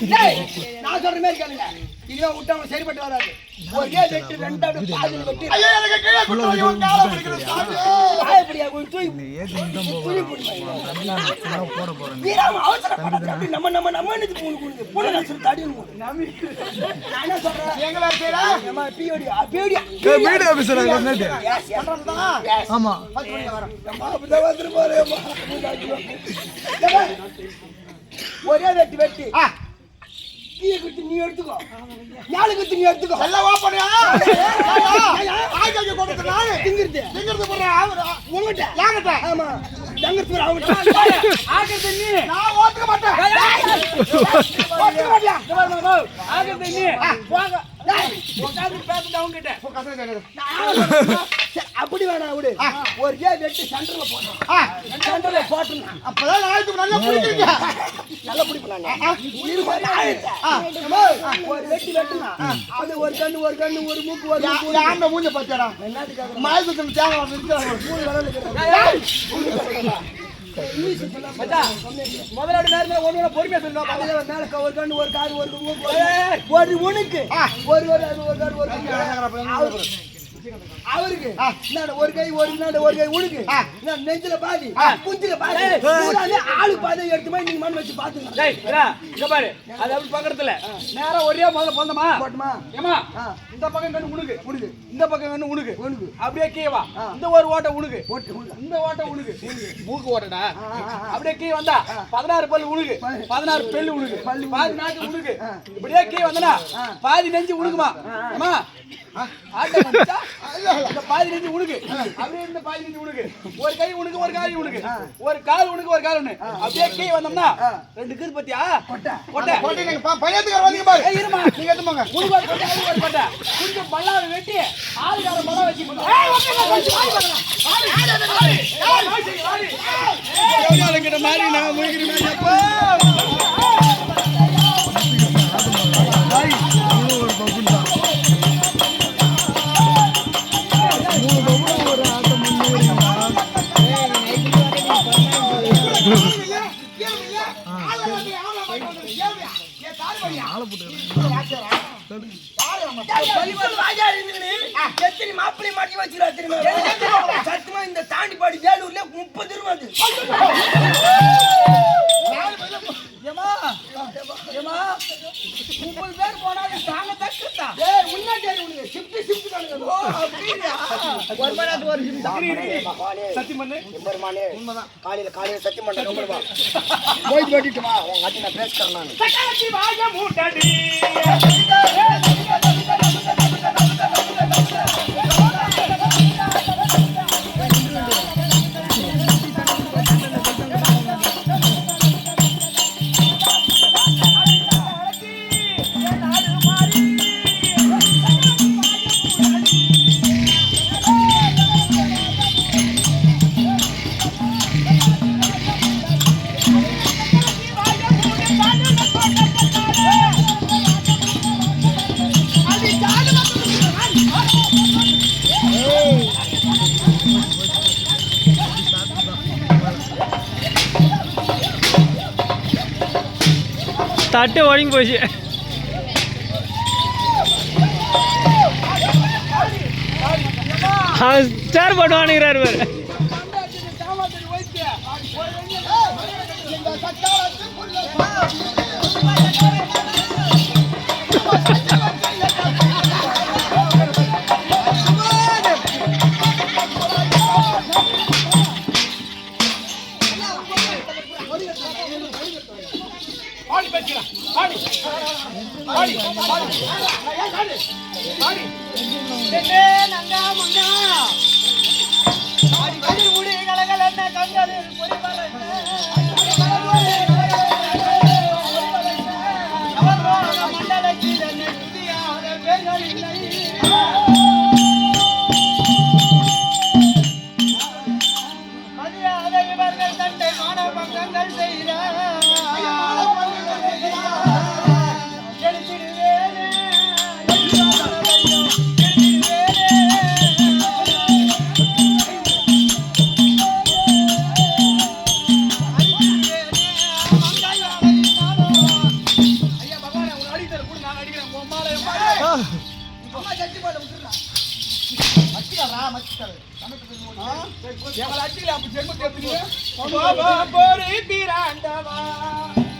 டேய், நான் சொல்ற மாதிரி கேளுங்க. இனிமே விட்டவங்க சரிப்பட்டு வராது. ஒரே வெட்டு ரெண்டாவது வெட்டி. தம்பிலாம் ஃபுல்லாக போட போறேன். வீராம அவசரப்படாத. அப்படி நம்ம நம்ம நம்ம. ஆமா. ஒரே வெட்டி வெட்டி. கீழே குத்தி நீ எடுத்துக்கோ. குத்தி நீ எடுத்துக்கோ? ஐயா, ஆய் கையை கொடுத்து நானு. திங்கிறது. திங்கிறது போடுறேன், உங்ககிட்ட. யாங்கிட்ட? ஆமா. தங்கத்து அவங்ககிட்ட ஆகிறது நீ. நான் ஓட்டுக்க மாட்டேன். ஓட்டுக்க மாட்டியா? ஆகிறது நீ. போங்க. டேய், உட்கார்ந்து பேசுறது அவங்க கிட்ட போ, கசக்கு கேக்குது. சரி, அப்படி வேணாம் விடு. ஒரு வெட்டி சென்டர்ல போட்டோம் சென்டர்ல போட்டுனா அப்பதான் நாளைக்கு நல்லா பிடிக்கிறீங்க. வெட்டி வெட்டுனா அது ஒரு கண்ணு ஒரு கண்ணு ஒரு மூக்கு ஒரு அந்த மூஞ்ச நிக்கிறாங்க. மூணு விரல் இருக்கிறாங்க. ஒரு மேல க- ஒரு கண்ணு ஒரு காது ஒரு மூக்கு ஒரு- ஒரு உனக்கு ஒரு ஒரு ஒரு அவருக்கு. ஒரு கை ஒரு என்னடா ஒரு கை நெஞ்சில பாதி குஞ்சில பாதி. ஆளு பாதி எடுத்து போய் நீங்க மண் வச்சு பாத்துங்க பாரு. அது அப்படி பாக்குறதுல. நேரா ஒரே முதல்ல போந்தமா போட்டுமா? ஏமா. இந்த பக்கம் கண்ணு உனக்கு உனக்கு. இந்த பக்கம் கண்ணு உனக்கு உனக்கு. அப்படியே கீழே வா. ஆ. இந்த ஒரு ஓட்டை உனக்கு உனக்கு. இந்த ஓட்டை உனக்கு மூக்கு ஓட்டடா. அப்படியே கீழே வந்தா பதினாறு பல்லு உனக்கு. பதினாறு பெல்லு உனக்கு பாதி நாக்கு உனக்கு இப்படியே கீழே வந்தனா பாதி நெஞ்சு உனக்குமா வந்துச்சா? இந்த பாதி நெஞ்சு உனக்கு அப்படியே இந்த பாதி நெஞ்சு உனக்கு ஒரு கை உனக்கு ஒரு கால் உனக்கு ஒரு கால் உனக்கு ஒரு கால் உனக்கு அப்படியே கீழே வந்தோம்னா ரெண்டு கீர் பத்தியா? கொட்டை. கொட்டை. போட்டு நீங்க பா- பையத்துக்கார வந்தீங்க பாரு. ஏய், இருமா. நீங்க எடுத்து போங்க. உனக்கு கொட்டை, ஒரு கொட்டை. கொஞ்சம் பல்லாவை வெட்டி ஆளுக்கார பல்லா வச்சு மாதிரி நான் முழிக்கிறேன் அப்பா எத்தனை மாப்பிள்ளை மாட்டி வச்சிருவா தெரியுமா? சத்தியமா இந்த தாண்டிப்பாடி வேலூர்ல முப்பது ரூபா அது. ஏம்மா, ஏம்மா, முப்பது பேர் போனாலும் தாங்க தக்குதா. ஏய் முன்னாடி உனக்கு ஷிஃப்ட் ஷிஃப்ட் தானுங்க ஓ, அப்படியா? ஒரு மணி நேரத்துக்கு ஒரு நிமிஷம். இரு, இரு. சத்தியம் பண்ணு. காலையில காலையில சத்தியம் பண்றேன் ரொம்ப உங்க நான் பேசுறேன் நான் சக்காத்தி வாய மூட்டடி. তারটে বোরিং বসে हाँ चार बटवानी रहा है மங்கா. அப்ப ஜென்மத்தை